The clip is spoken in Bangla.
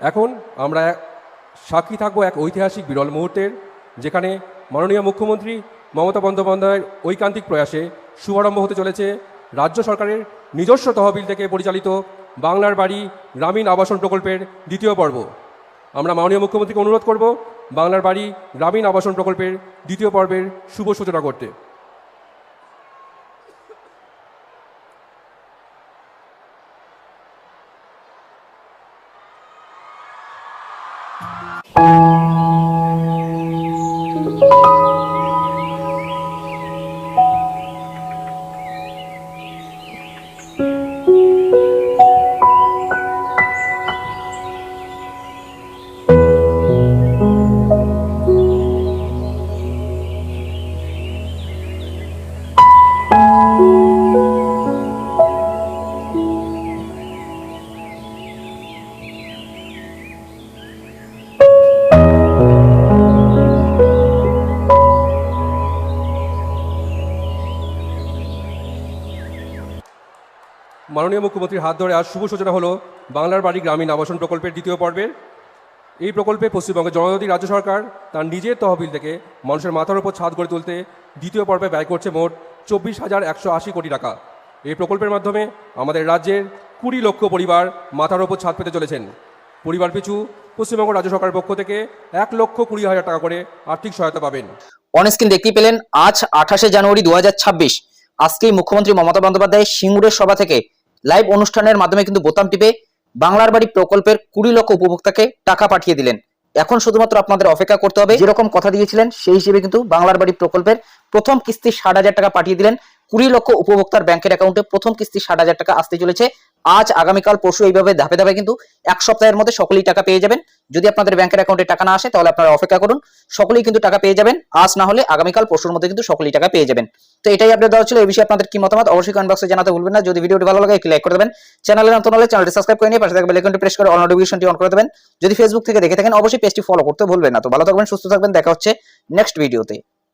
এখন আমরা সাক্ষী থাকব এক ঐতিহাসিক বিরল মুহূর্তের, যেখানে মাননীয় মুখ্যমন্ত্রী মমতা বন্দ্যোপাধ্যায়ের ঐকান্তিক প্রয়াসে শুভারম্ভ হতে চলেছে রাজ্য সরকারের নিজস্ব তহবিল থেকে পরিচালিত বাংলার বাড়ি গ্রামীণ আবাসন প্রকল্পের দ্বিতীয় পর্ব। আমরা মাননীয় মুখ্যমন্ত্রীকে অনুরোধ করব বাংলার বাড়ি গ্রামীণ আবাসন প্রকল্পের দ্বিতীয় পর্বের শুভ সূচনা করতে। Thank you. মাননীয় মুখ্যমন্ত্রীর হাত ধরে আজ শুভ সূচনা হলো বাংলার বাড়ি গ্রামীণ আবাসন প্রকল্পের দ্বিতীয় পর্বের এই প্রকল্পে পশ্চিমবঙ্গের জনজাতি রাজ্য সরকার তার নিজের তহবিল থেকে মানুষের মাথার উপর ছাদ গড়ে তুলতে দ্বিতীয় পর্বে ব্যয় করছে মোট চব্বিশ হাজার একশো আশি কোটি টাকা। এই প্রকল্পের মাধ্যমে আমাদের রাজ্যের কুড়ি লক্ষ পরিবার মাথার উপর ছাদ পেতে চলেছেন। পরিবার পিছু পশ্চিমবঙ্গ রাজ্য সরকারের পক্ষ থেকে এক লক্ষ কুড়ি হাজার টাকা করে আর্থিক সহায়তা পাবেন। অনস্ক্রিন দেখতেই পেলেন, আজ আঠাশে জানুয়ারি দু হাজার ছাব্বিশ। আজকেই মুখ্যমন্ত্রী মমতা বন্দ্যোপাধ্যায় সিঙ্গুরের সভা থেকে লাইভ অনুষ্ঠানের মাধ্যমে কিন্তু বোতাম টিপে বাংলার বাড়ি প্রকল্পের কুড়ি লক্ষ উপভোক্তাকে টাকা পাঠিয়ে দিলেন। এখন শুধুমাত্র আপনাদের অপেক্ষা করতে হবে, যেরকম কথা দিয়েছিলেন, সেই হিসেবে কিন্তু বাংলার বাড়ি প্রকল্পের প্রথম কিস্তি ষাট হাজার টাকা পাঠিয়ে দিলেন। কুড়ি লক্ষ উপভোক্তার ব্যাংকের অ্যাকাউন্টে প্রথম কিস্তি ষাট হাজার টাকা আসতে চলেছে। আজ, আগামীকাল, পরশু এইভাবে ধাপে ধাপে কিন্তু এক সপ্তাহের মধ্যে সকলেই টাকা পেয়ে যাবেন। যদি আপনাদের ব্যাংকের অ্যাকাউন্টে টাকা না আসে, তাহলে আপনারা অপেক্ষা করুন। সকলেই কিন্তু টাকা পেয়ে যাবেন। আজ না হলে আগামীকাল, পরশুর মধ্যে কিন্তু সকলেই টাকা পেয়ে যাবেন। তো এটাই আপডেট দেওয়া ছিল। এই বিষয়ে আপনাদের কি মতামত? অবশ্যই কমেন্ট বক্সে জানাতে ভুলবেন না। যদি ভিডিওটি ভালো লাগে, একটি লাইক করে দেবেন। চ্যানেলের নতুন হলে চ্যানেলটি সাবস্ক্রাইব করে নিয়ে পাশে থাকা বেল প্রেস করে অল নোটিফিকেশনটি অন করে দেবেন। যদি ফেসবুক থেকে দেখে থাকেন, অবশ্যই পেজটি ফলো করতে ভুলবেন না। তো ভালো থাকবেন, সুস্থ থাকবেন। দেখা হচ্ছে নেক্সট ভিডিওতে